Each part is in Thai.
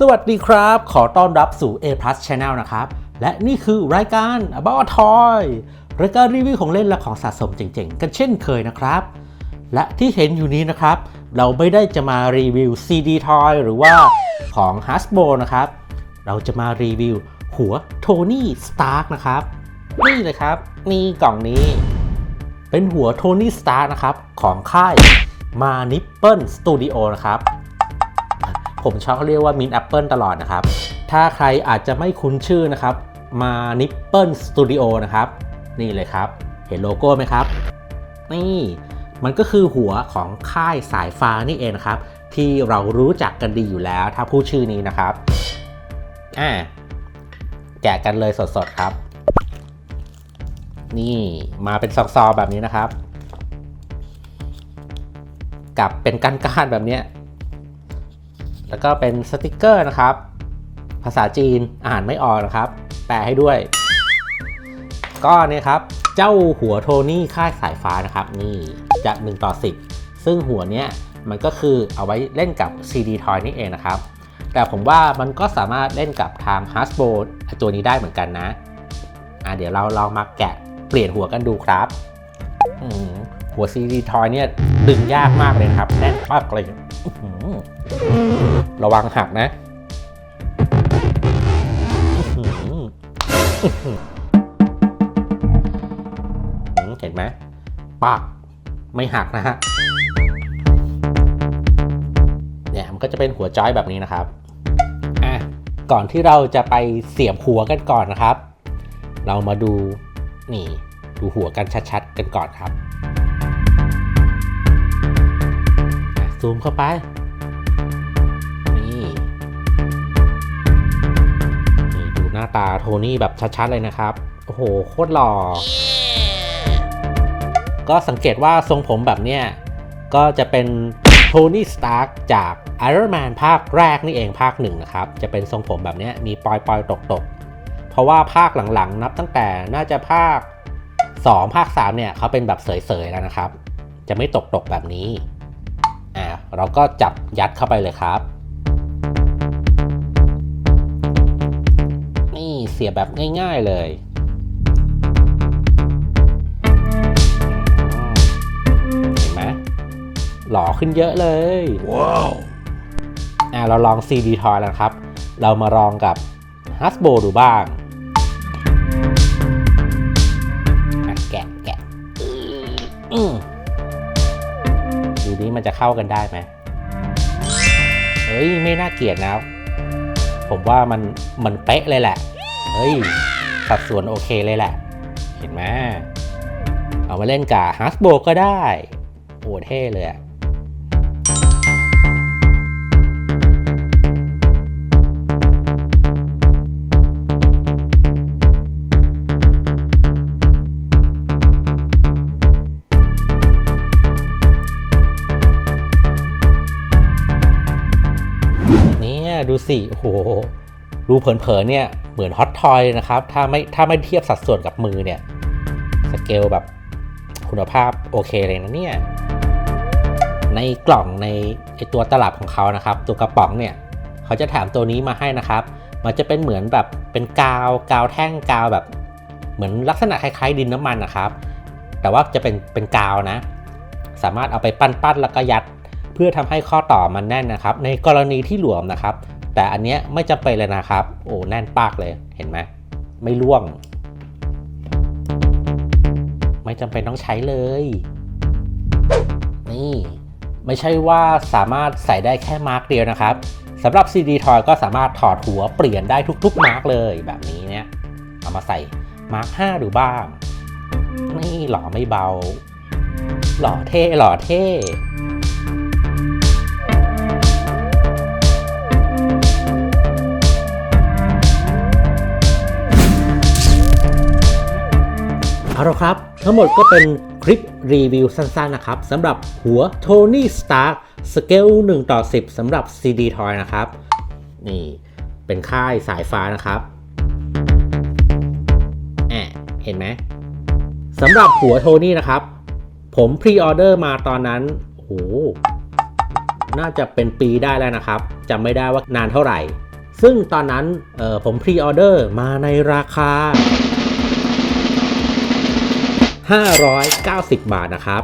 สวัสดีครับ ขอต้อนรับสู่ A Plus Channel นะครับ และนี่คือรายการ About Toy รายการรีวิวของเล่นและของสะสมเจ๋งๆ กันเช่นเคยนะครับ และที่เห็นอยู่นี้นะครับ เราไม่ได้จะมารีวิว CD Toy หรือว่าของ Hasbro นะครับ เราจะมารีวิวหัวโทนี่สตาร์กนะครับ นี่เลยครับ นี่กล่องนี้ เป็นหัวโทนี่สตาร์นะครับ ของค่ายมานิปเปิลสตูดิโอนะครับ ผมชอบเรียกว่ามินแอปเปิลตลอดนะครับ ถ้าใครอาจจะไม่คุ้นชื่อนะครับ มานิปเปิลสตูดิโอนะครับ นี่เลยครับ เห็นโลโก้ไหมครับ นี่มันก็คือหัวของค่ายสายฟ้านี่เองนะครับ ที่เรารู้จักกันดีอยู่แล้ว ถ้าพูดชื่อนี้นะครับอ่าแกะกันเลยสดๆครับ นี่มาเป็นซองๆแบบนี้นะครับ กับเป็นก้านๆแบบเนี้ย แล้วก็เป็นสติกเกอร์นะครับ ภาษาจีนอ่านไม่ออกนะครับ แปลให้ด้วย ก็เนี่ยครับ เจ้าหัวโทนี่ค่ายสายฟ้านะครับ นี่จะ1ต่อ 10 ซึ่งหัวเนี้ยมันก็คือเอาไว้เล่นกับ CD Toy นี่เองนะครับ แต่ผมว่ามันก็สามารถเล่นกับทาง Hasbro ตัวนี้ได้เหมือนกันนะ อะเดี๋ยวเราลองมาแกะเปลี่ยนหัวกันดูครับ หัว CD Toy เนี่ยดึงยากมากเลยครับ แน่นมากเลย ระวังหักนะเห็นไหมปากไม่หักนะฮะเนี่ยมันก็จะเป็นหัวจอยแบบนี้นะครับอะก่อนที่เราจะไปเสียบหัวกันก่อนนะครับ เรามาดูนี่ดูหัวกันชัดๆกันก่อนครับซูมเข้าไป หน้าตาโทนี่แบบชัดๆเลยนะครับ โอ้โห โคตรหล่อ ก็สังเกตว่าทรงผมแบบเนี้ย ก็จะเป็นโทนี่สตาร์กจาก Iron Man ภาคแรกนี่เองภาคหนึ่งนะครับ จะเป็นทรงผมแบบเนี้ยมีปอยปอยตกตกๆเพราะว่าภาคหลังๆ นับตั้งแต่น่าจะภาค 2 ภาค 3 เนี่ยเขาเป็นแบบเสยๆแล้วนะครับ จะไม่ตกตกๆแบบนี้อ่าเราก็จับยัดเข้าไปเลยครับ เสียบแบบง่ายๆเลยเห็นไหมหล่อขึ้นเยอะเลย ว้าวอะเราลอง CD Toy แล้วนะครับ เรามาลองกับ Hasbro ดูบ้างอะแกะแกะอืมดูนี้มันจะเข้ากันได้ไหมเฮ้ย ไม่น่าเกลียดนะ ผมว่ามันมันเป๊ะเลยแหละ เฮ้ย สัดส่วนโอเคเลยแหละ เห็นไหมเอามาเล่นกับ Hasbro ก็ได้ โอ้เท่เลยอะนี่ดูสิโอ้โห ดูเผินๆเนี่ยเหมือนฮอตทอยนะครับ ถ้าไม่ถ้าไม่เทียบสัดส่วนกับมือเนี่ย สเกลแบบคุณภาพโอเคเลยนะเนี่ย ในกล่องในไอตัวตลับของเขานะครับ ตัวกระป๋องเนี่ย เขาจะแถมตัวนี้มาให้นะครับ มันจะเป็นเหมือนแบบเป็นกาวกาวแท่งกาวแบบ เหมือนลักษณะคล้ายๆดินน้ำมันนะครับ แต่ว่าจะเป็นเป็นกาวนะ สามารถเอาไปปั้นๆแล้วก็ยัด เพื่อทำให้ข้อต่อมันแน่นนะครับ ในกรณีที่หลวมนะครับ แต่อันเนี้ยไม่จำเป็นเลยนะครับ โอ้แน่นปากเลยเห็นไหมไม่ร่วง ไม่จำเป็นต้องใช้เลย นี่ ไม่ใช่ว่าสามารถใส่ได้แค่มาร์กเดียวนะครับสำหรับ CD Toy ก็สามารถถอดหัวเปลี่ยนได้ทุกๆมาร์กเลยแบบนี้เนี่ยเอามาใส่มาร์ก5ดูบ้าง นี่หล่อไม่เบา หล่อเท่หล่อเท่ เอาละครับ ทั้งหมดก็เป็นคลิปรีวิวสั้นๆนะครับสำหรับหัว Tony Stark Scale 1ต่อ 10สำหรับ CD Toy นะครับ นี่เป็นค่ายสายฟ้านะครับแอะเห็นไหมสำหรับหัวโทนี่นะครับ ผมพรีออเดอร์มาตอนนั้นโอ้โหน่าจะเป็นปีได้แล้วนะครับจำไม่ได้ว่านานเท่าไหร่ ซึ่งตอนนั้นเออผมพรีออเดอร์มาในราคา 590 บาทนะครับ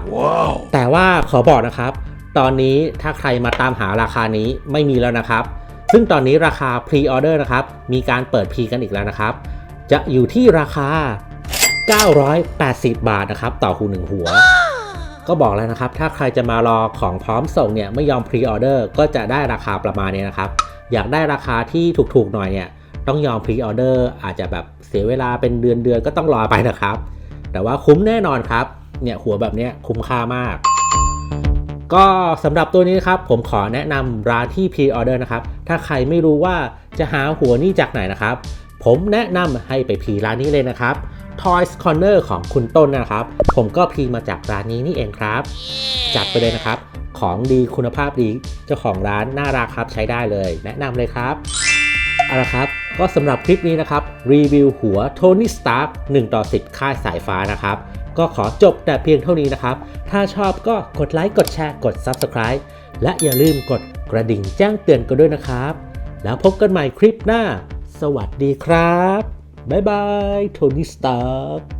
แต่ว่าขอบอกนะครับ ตอนนี้ถ้าใครมาตามหาราคานี้ไม่มีแล้วนะครับ ซึ่งตอนนี้ราคาพรีออเดอร์นะครับ มีการเปิดพรีกันอีกแล้วนะครับ จะอยู่ที่ราคา 980 บาทนะครับต่อหูหนึ่งหัว ก็บอกแล้วนะครับ ถ้าใครจะมารอของพร้อมส่งเนี่ยไม่ยอมพรีออเดอร์ก็จะได้ราคาประมาณนี้นะครับ อยากได้ราคาที่ถูกๆหน่อยเนี่ยต้องยอมพรีออเดอร์อาจจะแบบเสียเวลาเป็นเดือนๆก็ต้องรอไปนะครับ แต่ว่าคุ้มแน่นอนครับ เนี่ยหัวแบบเนี้ยคุ้มค่ามาก ก็สำหรับตัวนี้นะครับ ผมขอแนะนำร้านที่พรีออเดอร์นะครับ ถ้าใครไม่รู้ว่าจะหาหัวนี่จากไหนนะครับ ผมแนะนำให้ไปพรีร้านนี้เลยนะครับ Toys Corner ของคุณต้นนะครับ ผมก็พรีมาจากร้านนี้นี่เองครับ จัดไปเลยนะครับ ของดีคุณภาพดี เจ้าของร้านน่ารักครับใช้ได้เลย แนะนำเลยครับ เอาละครับ ก็สำหรับคลิปนี้นะครับ รีวิวหัว Tony Stark 1ต่อ 10 ค่ายสายฟ้านะครับ ก็ขอจบแต่เพียงเท่านี้นะครับ ถ้าชอบก็กดไลค์กดแชร์กด Subscribe และอย่าลืมกดกระดิ่งแจ้งเตือนกันด้วยนะครับ แล้วพบกันใหม่คลิปหน้า สวัสดีครับ บ๊ายบายโทนี่สตาร์